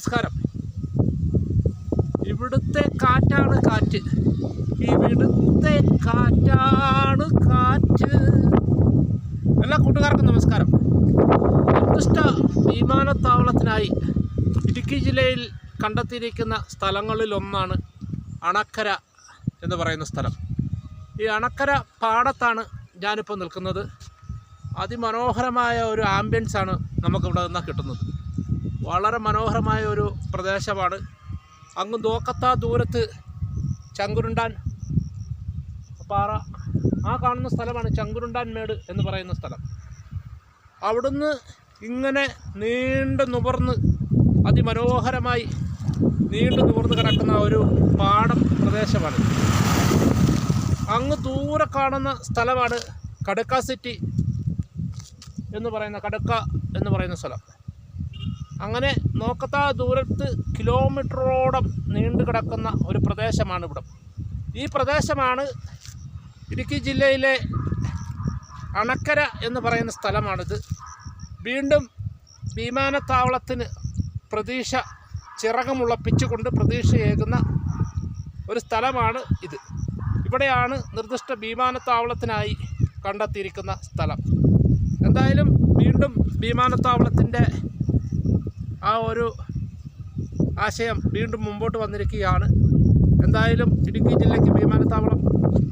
നമസ്കാരം. ഇവിടുത്തെ കാറ്റാണ് കാറ്റ്. ഇവിടുത്തെ കാറ്റാണ് കാറ്റ്. എല്ലാ കൂട്ടുകാർക്കും നമസ്കാരം. നിർദ്ദിഷ്ട വിമാനത്താവളത്തിനായി ഇടുക്കി ജില്ലയിൽ കണ്ടെത്തിയിരിക്കുന്ന സ്ഥലങ്ങളിലൊന്നാണ് അണക്കര എന്ന് പറയുന്ന സ്ഥലം. ഈ അണക്കര പാടത്താണ് ഞാനിപ്പോൾ നിൽക്കുന്നത്. അതിമനോഹരമായ ഒരു ആംബിയൻസാണ് നമുക്കിവിടെ നിന്ന് കിട്ടുന്നത്. വളരെ മനോഹരമായ ഒരു പ്രദേശമാണ്. അങ്ങ് നോക്കത്താ ദൂരത്ത് ചങ്കുരുണ്ടാൻ പാറ. ആ കാണുന്ന സ്ഥലമാണ് ചങ്കുരുണ്ടാൻ മേട് എന്ന് പറയുന്ന സ്ഥലം. അവിടുന്ന് ഇങ്ങനെ നീണ്ടു നുവർന്ന് അതിമനോഹരമായി നീണ്ടു നുവർന്ന് കിടക്കുന്ന ഒരു പാടം പ്രദേശമാണ്. അങ്ങ് ദൂരെ കാണുന്ന സ്ഥലമാണ് കടുക്ക സിറ്റി എന്ന് പറയുന്ന കടുക്ക എന്ന് പറയുന്ന സ്ഥലം. അങ്ങനെ നോക്കത്താ ദൂരത്ത് കിലോമീറ്ററോളം നീണ്ടു കിടക്കുന്ന ഒരു പ്രദേശമാണ് ഇവിടം. ഈ പ്രദേശമാണ് ഇടുക്കി ജില്ലയിലെ അണക്കര എന്ന് പറയുന്ന സ്ഥലമാണിത്. വീണ്ടും വിമാനത്താവളത്തിന് പ്രതീക്ഷ ചിറകമുളപ്പിച്ചുകൊണ്ട് പ്രതീക്ഷയേകുന്ന ഒരു സ്ഥലമാണ് ഇത്. ഇവിടെയാണ് നിർദ്ദിഷ്ട വിമാനത്താവളത്തിനായി കണ്ടെത്തിയിരിക്കുന്ന സ്ഥലം. എന്തായാലും വീണ്ടും വിമാനത്താവളത്തിന്റെ ആ ഒരു ആശയം വീണ്ടും മുമ്പോട്ട് വന്നിരിക്കുകയാണ്. എന്തായാലും ഇടുക്കി ജില്ലയ്ക്ക് വിമാനത്താവളം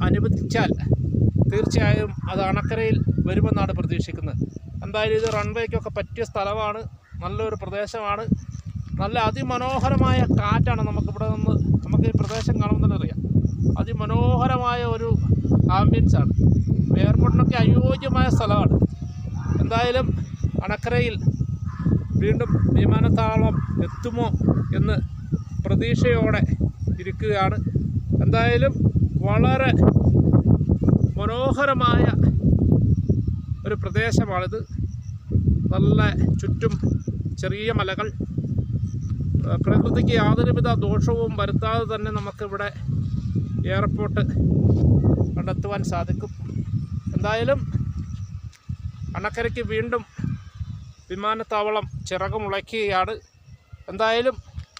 അനുവദിച്ചാൽ തീർച്ചയായും അത് അണക്കരയിൽ വരുമെന്നാണ് പ്രതീക്ഷിക്കുന്നത്. എന്തായാലും ഇത് റൺവേക്കൊക്കെ പറ്റിയ സ്ഥലമാണ്. നല്ലൊരു പ്രദേശമാണ്. നല്ല അതിമനോഹരമായ കാറ്റാണ് നമുക്കിവിടെ നിന്ന് നമുക്ക് ഈ പ്രദേശം കാണുമ്പോൾ തന്നെ അറിയാം. അതിമനോഹരമായ ഒരു ആംബിയൻസ് ആണ്. എയർപോർട്ടിനൊക്കെ അനുയോജ്യമായ സ്ഥലമാണ്. എന്തായാലും അണക്കരയിൽ വീണ്ടും വിമാനത്താവളം എത്തുമോ എന്ന് പ്രതീക്ഷയോടെ ഇരിക്കുകയാണ്. എന്തായാലും വളരെ മനോഹരമായ ഒരു പ്രദേശമാണിത്. നല്ല ചുറ്റും ചെറിയ മലകൾ. പ്രകൃതിക്ക് യാതൊരുവിധ ദോഷവും വരുത്താതെ തന്നെ നമുക്കിവിടെ എയർപോർട്ട് കണ്ടെത്തുവാൻ സാധിക്കും. എന്തായാലും അണക്കരയ്ക്ക് വീണ്ടും വിമാനത്താവളം ചിറകുമുളയ്ക്കുകയാണ് എന്തായാലും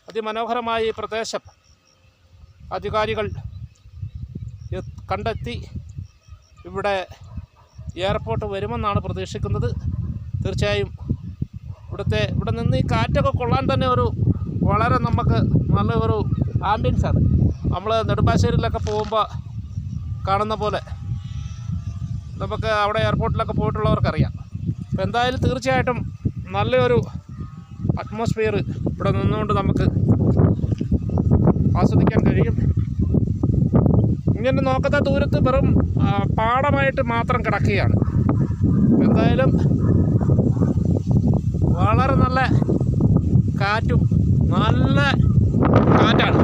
അതിമനോഹരമായ ഈ പ്രദേശം അധികാരികൾ കണ്ടെത്തി ഇവിടെ എയർപോർട്ട് വരുമെന്നാണ് പ്രതീക്ഷിക്കുന്നത്. തീർച്ചയായും ഇവിടുത്തെ ഇവിടെ നിന്ന് ഈ കാറ്റൊക്കെ കൊള്ളാൻ തന്നെ ഒരു വളരെ നമുക്ക് നല്ല ഒരു ആംബിയൻസ് ആണ്. നമ്മൾ നെടുമ്പാശ്ശേരിയിലൊക്കെ പോകുമ്പോൾ കാണുന്ന പോലെ നമുക്ക് അവിടെ എയർപോർട്ടിലൊക്കെ പോയിട്ടുള്ളവർക്കറിയാം. അപ്പോൾ എന്തായാലും തീർച്ചയായിട്ടും നല്ലൊരു അറ്റ്മോസ്ഫിയർ ഇവിടെ നിന്നുകൊണ്ട് നമുക്ക് ആസ്വദിക്കാൻ കഴിയും. ഇങ്ങനെ നോക്കത്ത ദൂരത്ത് വെറും പാടമായിട്ട് മാത്രം കിടക്കുകയാണ്. എന്തായാലും വളരെ നല്ല കാറ്റും നല്ല കാറ്റാണ്.